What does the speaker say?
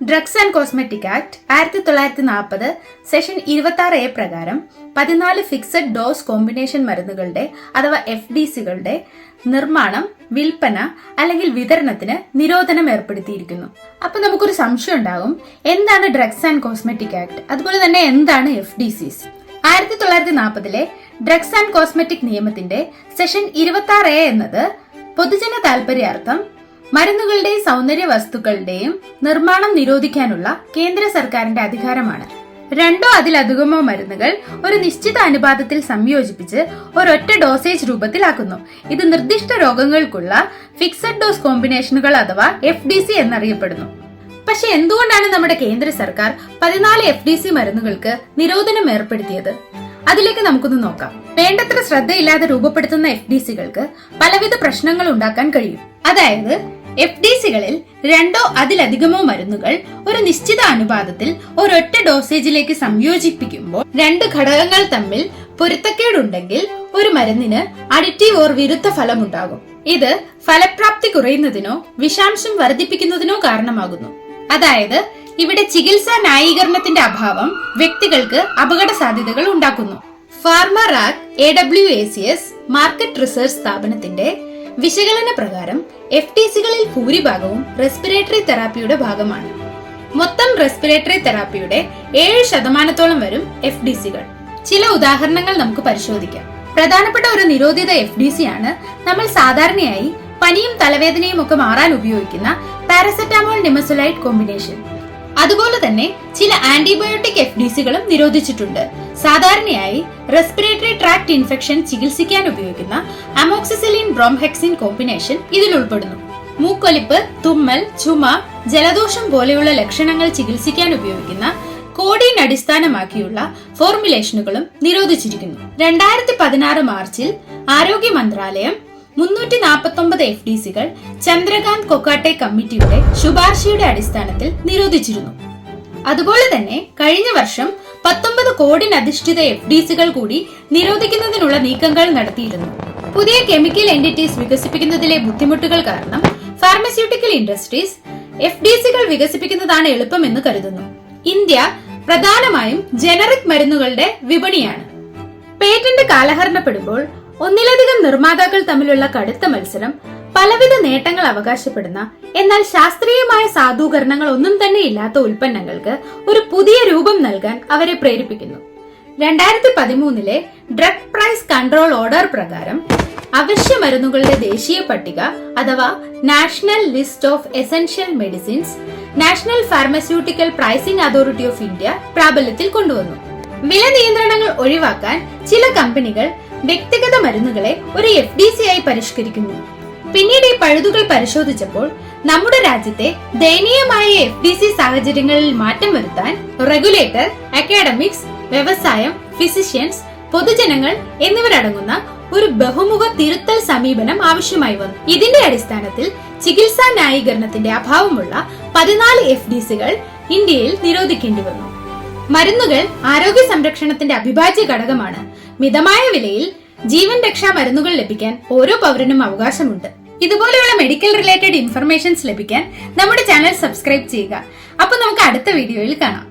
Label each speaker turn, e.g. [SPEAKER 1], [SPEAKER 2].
[SPEAKER 1] Drugs and cosmetic act ആയിരത്തി തൊള്ളായിരത്തി നാൽപ്പത് സെഷൻ ഇരുപത്തി ആറ് എ പ്രകാരം പതിനാല് ഫിക്സഡ് ഡോസ് കോമ്പിനേഷൻ മരുന്നുകളുടെ അഥവാ എഫ് ഡി സികളുടെ നിർമ്മാണം വിൽപ്പന അല്ലെങ്കിൽ വിതരണത്തിന് നിരോധനം ഏർപ്പെടുത്തിയിരിക്കുന്നു. അപ്പൊ നമുക്കൊരു സംശയം ഉണ്ടാകും. എന്താണ് ഡ്രഗ്സ് ആൻഡ് കോസ്മെറ്റിക് ആക്ട് അതുപോലെ തന്നെ എന്താണ് എഫ് ഡി സിസ് ആയിരത്തി തൊള്ളായിരത്തി നാൽപ്പതിലെ ഡ്രഗ്സ് ആൻഡ് കോസ്മെറ്റിക് നിയമത്തിന്റെ സെഷൻ ഇരുപത്തി ആറ് എ എന്നത് പൊതുജന താൽപര്യാർത്ഥം മരുന്നുകളുടെയും സൗന്ദര്യ വസ്തുക്കളുടെയും നിർമ്മാണം നിരോധിക്കാനുള്ള കേന്ദ്ര സർക്കാരിന്റെ അധികാരമാണ്. രണ്ടോ അതിലധികമോ മരുന്നുകൾ ഒരു നിശ്ചിത അനുപാതത്തിൽ സംയോജിപ്പിച്ച് ഒരൊറ്റ ഡോസേജ് രൂപത്തിലാക്കുന്നു. ഇത് നിർദ്ദിഷ്ട രോഗങ്ങൾക്കുള്ള ഫിക്സഡ് ഡോസ് കോമ്പിനേഷനുകൾ അഥവാ എഫ് ഡി സി എന്നറിയപ്പെടുന്നു. പക്ഷെ എന്തുകൊണ്ടാണ് നമ്മുടെ കേന്ദ്ര സർക്കാർ പതിനാല് എഫ് ഡി സി മരുന്നുകൾക്ക് നിരോധനം ഏർപ്പെടുത്തിയത്? അതിലേക്ക് നമുക്കൊന്ന് നോക്കാം. വേണ്ടത്ര ശ്രദ്ധയില്ലാതെ രൂപപ്പെടുത്തുന്ന എഫ് ഡി സികൾക്ക് പലവിധ പ്രശ്നങ്ങൾ ഉണ്ടാക്കാൻ കഴിയും. അതായത് എഫ് ഡി സികളിൽ രണ്ടോ അതിലധികമോ മരുന്നുകൾ ഒരു നിശ്ചിത അനുപാതത്തിൽ ഒരൊറ്റ ഡോസേജിലേക്ക് സംയോജിപ്പിക്കുമ്പോൾ രണ്ട് ഘടകങ്ങൾ തമ്മിൽ പൊരുത്തക്കേടുണ്ടെങ്കിൽ ഒരു മരുന്നിന് അഡിറ്റീവ് ഓർ വിരുദ്ധ ഫലമുണ്ടാകും. ഇത് ഫലപ്രാപ്തി കുറയുന്നതിനോ വിഷാംശം വർദ്ധിപ്പിക്കുന്നതിനോ കാരണമാകുന്നു. അതായത് ഇവിടെ ചികിത്സാ ന്യായീകരണത്തിന്റെ അഭാവം വ്യക്തികൾക്ക് അപകട സാധ്യതകൾ ഉണ്ടാക്കുന്നു Pharmarack A W A C S market research സ്ഥാപനത്തിന്റെ വിശകലന പ്രകാരം എഫ് ടി സികളിൽ ഭൂരിഭാഗവും റെസ്പിറേറ്ററി തെറാപ്പിയുടെ ഭാഗമാണ്. മൊത്തം റെസ്പിറേറ്ററി തെറാപ്പിയുടെ ഏഴ് ശതമാനത്തോളം വരും എഫ് ഡി സികൾ ചില ഉദാഹരണങ്ങൾ നമുക്ക് പരിശോധിക്കാം. പ്രധാനപ്പെട്ട ഒരു നിരോധിത എഫ് ഡി സി ആണ് നമ്മൾ സാധാരണയായി പനിയും തലവേദനയും ഒക്കെ മാറാൻ ഉപയോഗിക്കുന്ന പാരസെറ്റാമോൾ നിമസുലൈറ്റ് കോമ്പിനേഷൻ. അതുപോലെ തന്നെ ചില ആന്റിബയോട്ടിക് എഫ് ഡി സികളും നിരോധിച്ചിട്ടുണ്ട്. സാധാരണയായി റെസ്പിറേറ്ററി ട്രാക്ട് ഇൻഫെക്ഷൻ ചികിത്സിക്കാൻ ഉപയോഗിക്കുന്ന അമോക്സിസിലിൻ ബ്രോംഹെക്സിൻ കോമ്പിനേഷൻ ഇതിൽ ഉൾപ്പെടുന്നു. മൂക്കൊലിപ്പ് തുമ്മൽ ചുമ ജലദോഷം പോലെയുള്ള ലക്ഷണങ്ങൾ ചികിത്സിക്കാൻ ഉപയോഗിക്കുന്ന കോഡീൻ അടിസ്ഥാനമാക്കിയുള്ള ഫോർമുലേഷനുകളും നിരോധിച്ചിരിക്കുന്നു. രണ്ടായിരത്തി പതിനാറ് മാർച്ചിൽ ആരോഗ്യ മന്ത്രാലയം മുന്നൂറ്റി നാൽപ്പത്തി ഒമ്പത് എഫ് ഡി സികൾ ചന്ദ്രകാന്ത് കൊക്കാട്ടെ കമ്മിറ്റിയുടെ ശുപാർശയുടെ അടിസ്ഥാനത്തിൽ നിരോധിച്ചിരുന്നു. അതുപോലെ തന്നെ കഴിഞ്ഞ വർഷം പത്തൊമ്പത് കോടിനധിഷ്ഠിത എഫ് ഡി സികൾ കൂടി നിരോധിക്കുന്നതിനുള്ള നീക്കങ്ങൾ നടത്തിയിരുന്നു. പുതിയ കെമിക്കൽ എന്റിറ്റീസ് വികസിപ്പിക്കുന്നതിലെ ബുദ്ധിമുട്ടുകൾ കാരണം ഫാർമസ്യൂട്ടിക്കൽ ഇൻഡസ്ട്രീസ് എഫ് ഡി സികൾ വികസിപ്പിക്കുന്നതാണ് എളുപ്പമെന്ന് കരുതുന്നു. ഇന്ത്യ പ്രധാനമായും ജനറിക് മരുന്നുകളുടെ വിപണിയാണ്. പേറ്റന്റ് കാലഹരണപ്പെടുമ്പോൾ ഒന്നിലധികം നിർമ്മാതാക്കൾ തമ്മിലുള്ള കടുത്ത മത്സരം പലവിധ നേട്ടങ്ങൾ അവകാശപ്പെടുന്ന എന്നാൽ ശാസ്ത്രീയമായ സാധൂകരണങ്ങൾ ഒന്നും തന്നെ ഇല്ലാത്ത ഉൽപ്പന്നങ്ങൾക്ക് ഒരു പുതിയ രൂപം നൽകാൻ അവരെ പ്രേരിപ്പിക്കുന്നു. രണ്ടായിരത്തി പതിമൂന്നിലെ ഡ്രഗ് പ്രൈസ് കൺട്രോൾ ഓർഡർ പ്രകാരം അവശ്യ മരുന്നുകളുടെ ദേശീയ പട്ടിക അഥവാ national list of essential medicines national pharmaceutical pricing authority of India പ്രാബല്യത്തിൽ കൊണ്ടുവന്നു. വില നിയന്ത്രണങ്ങൾ ഒഴിവാക്കാൻ ചില കമ്പനികൾ വ്യക്തിഗത മരുന്നുകളെ ഒരു എഫ് ഡി സി ആയി പരിഷ്കരിക്കുന്നു. പിന്നീട് ഈ പഴുതുകൾ പരിശോധിച്ചപ്പോൾ നമ്മുടെ രാജ്യത്തെ ദയനീയമായ എഫ് ഡി സി സാഹചര്യങ്ങളിൽ മാറ്റം വരുത്താൻ റെഗുലേറ്റർ അക്കാഡമിക്സ് വ്യവസായം ഫിസിഷ്യൻസ് പൊതുജനങ്ങൾ എന്നിവരടങ്ങുന്ന ഒരു ബഹുമുഖ തിരുത്തൽ സമീപനം ആവശ്യമായി വന്നു. ഇതിന്റെ അടിസ്ഥാനത്തിൽ ചികിത്സാ ന്യായീകരണത്തിന്റെ അഭാവമുള്ള പതിനാല് എഫ് ഡി സികൾ ഇന്ത്യയിൽ നിരോധിക്കേണ്ടി വന്നു. മരുന്നുകൾ ആരോഗ്യ സംരക്ഷണത്തിന്റെ അവിഭാജ്യ ഘടകമാണ്. മിതമായ വിലയിൽ ജീവൻ രക്ഷാ മരുന്നുകൾ ലഭിക്കാൻ ഓരോ പൗരനും അവകാശമുണ്ട്. ഇതുപോലെയുള്ള മെഡിക്കൽ റിലേറ്റഡ് ഇൻഫർമേഷൻസ് ലഭിക്കാൻ നമ്മുടെ ചാനൽ സബ്സ്ക്രൈബ് ചെയ്യുക. അപ്പൊ നമുക്ക് അടുത്ത വീഡിയോയിൽ കാണാം.